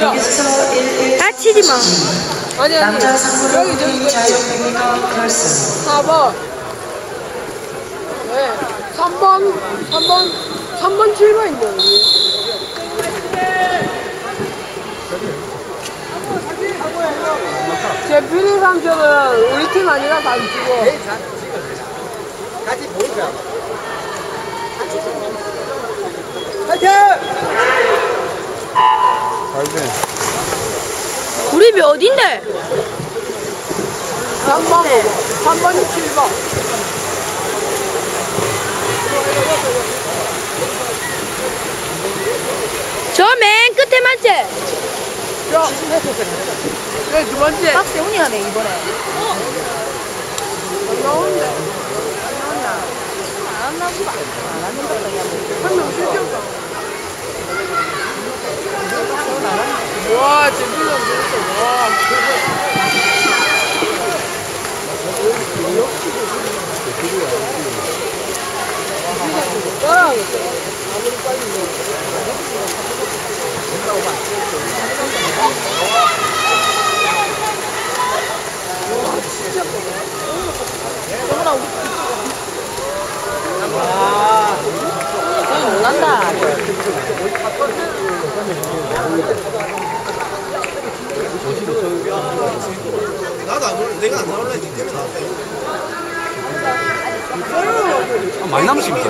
여기서 1일 다치지 마. 아니 아니. 남자 상무로 자유평화 결승 4번 네 3번 3번 3번 7번 있네 여기. 제 비리 삼촌은 우리 팀 아니라 다 주고 같이 보자. 우리 몇 어딘데? 3번 3번이 7번 저 맨 끝에 맞지? 야, 네, 두 번째. 박 세훈이 하네 이번에. 안 나오는데. 안 나나 보다. 안 한다 그냥. 한명 와, 제필랑 재밌어. 와. 따라하겠어. 아무리 빨리 뭐. 저는 몰란다. 나도 안 올래. 내가 안 나올래. 니 때문에 나왔다. 많이 남으시면